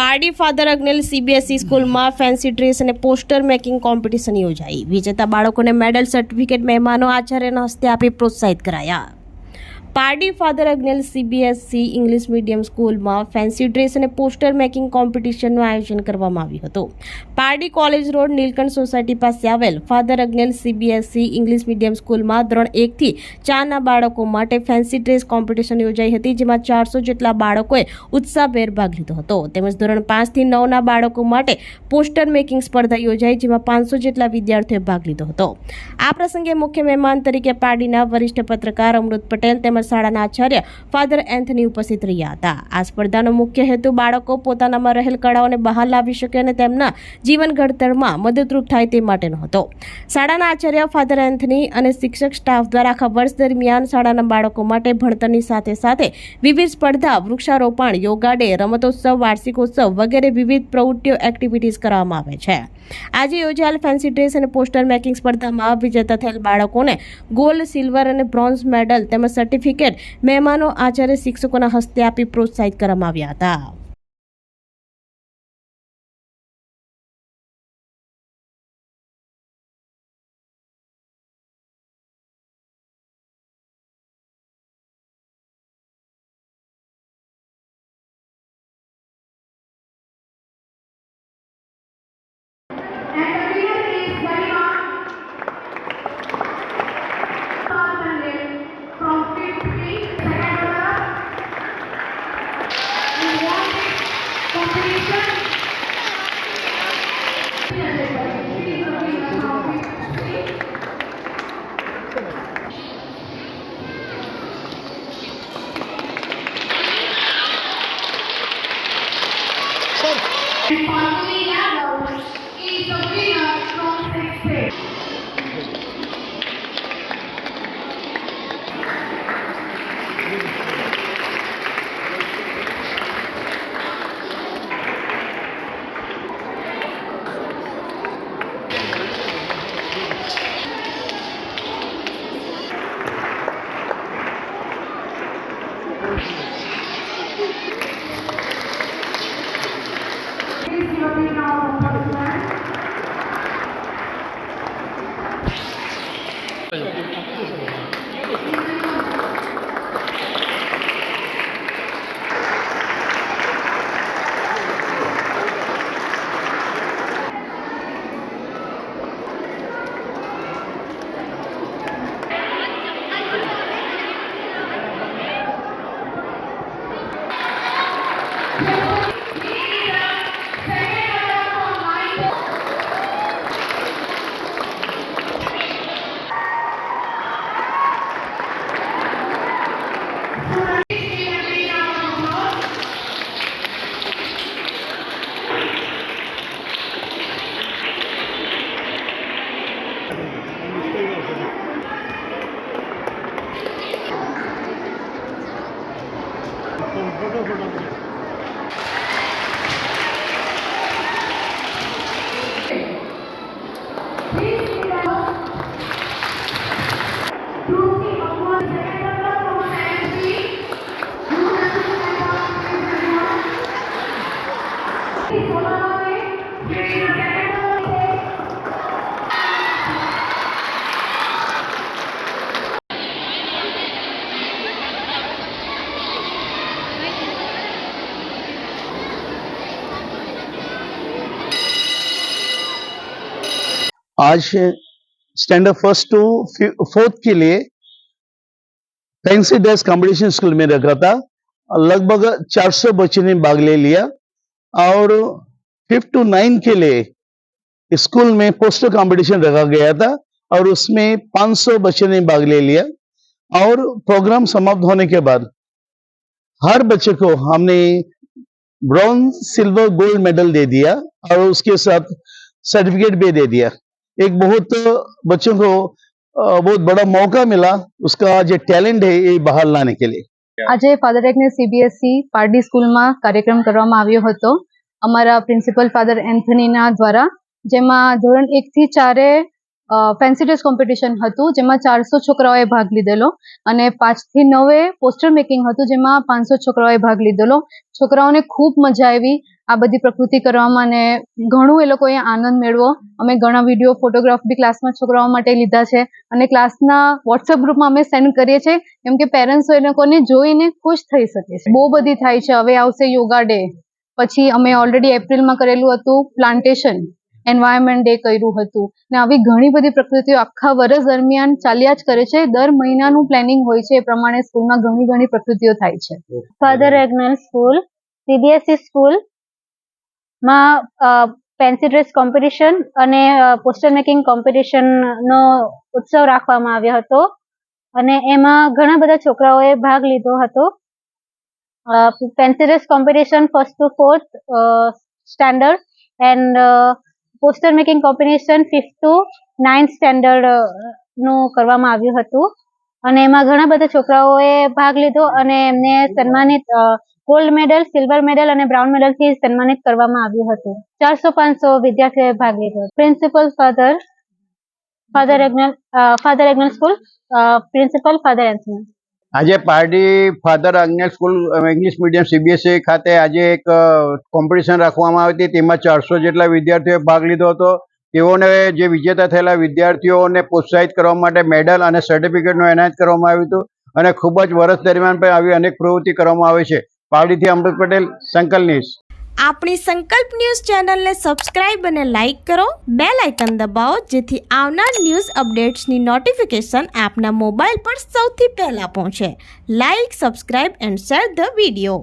Pardi father Agnel CBSE સ્કૂલમાં fancy dress અને poster making competition યોજાઈ. વિજેતા બાળકોને મેડલ સર્ટિફિકેટ મહેમાનો આચાર્યના હસ્તે આપી પ્રોત્સાહિત કરાયા. Pardi Father Agnel CBSE English medium સ્કૂલમાં ફેન્સી ડ્રેસ અને પોસ્ટર મેકિંગ કોમ્પિટિશનનું આયોજન કરવામાં આવ્યું હતું. Pardi college road Neelkanth society પાસે આવેલ Father Agnel CBSE English medium સ્કૂલમાં ધોરણ એકથી ચારના બાળકો માટે ફેન્સી ડ્રેસ કોમ્પિટિશન યોજાઈ હતી, જેમાં ચારસો જેટલા બાળકોએ ઉત્સાહભેર ભાગ લીધો હતો. તેમજ ધોરણ પાંચથી નવના બાળકો માટે પોસ્ટર મેકિંગ સ્પર્ધા યોજાઈ, જેમાં પાંચસો જેટલા વિદ્યાર્થીઓએ ભાગ લીધો હતો. આ પ્રસંગે મુખ્ય મહેમાન તરીકે પારડીના વરિષ્ઠ પત્રકાર અમૃત પટેલ તેમજ શાળાના આચાર્ય ફાધર એન્થની ઉપસ્થિત રહ્યા હતા. આ સ્પર્ધાનો મુખ્ય હેતુ બાળકો પોતાનામાં રહેલ કળાઓને બહાર લાવી શકે અને તેમના જીવન ઘડતરમાં મદદરૂપ થાય તે માટેનો હતો. શાળાના આચાર્ય ફાધર એન્થની અને શિક્ષક સ્ટાફ દ્વારા આખા વર્ષ દરમિયાન શાળાના બાળકો માટે ભણતરની સાથે સાથે વિવિધ સ્પર્ધા, વૃક્ષારોપણ, યોગા ડે, રમતોત્સવ, વાર્ષિકોત્સવ વગેરે વિવિધ પ્રવૃત્તિઓ, એક્ટિવિટીઝ કરવામાં આવે છે. આજે યોજાયેલ ફેન્સી ડ્રેસ અને પોસ્ટર મેકિંગ સ્પર્ધામાં વિજેતા થયેલ બાળકોને ગોલ્ડ સિલ્વર અને બ્રોન્ઝ મેડલ તેમજ સર્ટિફિકેટ મહેમાનો આચાર્ય શિક્ષકોના હસ્તે આપી પ્રોત્સાહિત કરવામાં આવ્યા હતા. Falguni Yadav is winner from. Thank you. आज स्टैंडर्ड फ़र्स्ट टू फोर्थ के लिए फैंसी ड्रेस कॉम्पिटिशन स्कूल में रखा था। लगभग 400 बच्चों ने भाग ले लिया। और फिफ्थ टू नाइन के लिए स्कूल में पोस्टर कंपटीशन रखा गया था और उसमें 500 बच्चों ने भाग ले लिया। और प्रोग्राम समाप्त होने के बाद हर बच्चे को हमने ब्रॉन्ज सिल्वर गोल्ड मेडल दे दिया और उसके साथ सर्टिफिकेट भी दे दिया। एक बहुत बच्चों को अ, बहुत बड़ा मौका मिला उसका जो टैलेंट है ये बाहर लाने के लिए આજે ફાધર એકને સીબીએસઈ પારડી સ્કૂલમાં કાર્યક્રમ કરવામાં આવ્યો હતો અમારા પ્રિન્સિપલ ફાધર એન્થનીના દ્વારા જેમાં ધોરણ એકથી ચારે ફેન્સી ડ્રેસ કોમ્પિટિશન હતું જેમાં ચારસો છોકરાઓએ ભાગ લીધેલો અને પાંચથી નવે પોસ્ટર મેકિંગ હતું જેમાં પાંચસો છોકરાઓએ ભાગ લીધેલો છોકરાઓને ખૂબ મજા આવી આ બધી પ્રકૃતિ કરવામાં અને ઘણું એ લોકોએ આનંદ મેળવો. અમે ઘણા વીડિયો ફોટોગ્રાફ બી ક્લાસમાં છોકરાઓ માટે લીધા છે. અને ક્લાસના વોટ્સએપ ગ્રુપમાં અમે સેન્ડ કરીએ છીએ. કેમ કે પેરેન્ટ્સો એ લોકોને જોઈને ખુશ થઈ શકે છે. બહુ બધી થાય છે. હવે આવશે યોગા ડે પછી અમે ઓલરેડી એપ્રિલમાં કરેલું હતું પ્લાન્ટેશન એન્વાયરમેન્ટ ડે કર્યું હતું. ને આવી ઘણી બધી પ્રકૃતિઓ આખા વર્ષ દરમિયાન ચાલ્યા જ કરે છે. દર મહિનાનું પ્લાનિંગ હોય છે. એ પ્રમાણે સ્કૂલમાં ઘણી ઘણી પ્રકૃતિઓ થાય છે. Father Agnel school CBSE school માં ફેન્સી ડ્રેસ કોમ્પિટિશન અને પોસ્ટર મેકિંગ કોમ્પિટિશનનો ઉત્સવ રાખવામાં આવ્યો હતો. અને એમાં ઘણા બધા છોકરાઓએ ભાગ લીધો હતો. Fancy dress competition first to fourth standard and poster making competition fifth to ninth સ્ટેન્ડર્ડનું કરવામાં આવ્યું હતું. અને એમાં ઘણા બધા છોકરાઓએ ભાગ લીધો અને એમને સન્માનિત ગોલ્ડ મેડલ, સિલ્વર મેડલ અને બ્રાઉન મેડલથી સન્માનિત કરવામાં આવ્યું હતું. ચારસો પાંચસો વિદ્યાર્થીઓએ ભાગ લીધો. Principal Father Father Agnel Father Agnel school principal Father Anson આજે Pardi Father Agnel school English medium CBSE ખાતે આજે એક કોમ્પિટિશન રાખવામાં આવી હતી. તેમાં ચારસો જેટલા વિદ્યાર્થીઓએ ભાગ લીધો હતો. તેઓને જે વિજેતા થયેલા વિદ્યાર્થીઓને પ્રોત્સાહિત કરવા માટે મેડલ અને સર્ટિફિકેટનું એનાયત કરવામાં આવ્યું હતું. અને ખૂબ જ વર્ષ દરમિયાન પણ આવી અનેક પ્રવૃત્તિ કરવામાં આવે છે. પારડીથી અમૃત પટેલ સંકલ્પ ન્યૂઝ. આપણી સંકલ્પ ન્યૂઝ ચેનલને સબસ્ક્રાઇબ અને લાઇક કરો. બે લાઇકન દબાવો, જેથી આવનાર ન્યૂઝ અપડેટ્સની નોટિફિકેશન આપના મોબાઈલ પર સૌથી પહેલાં પહોંચે. Like, subscribe and share the video.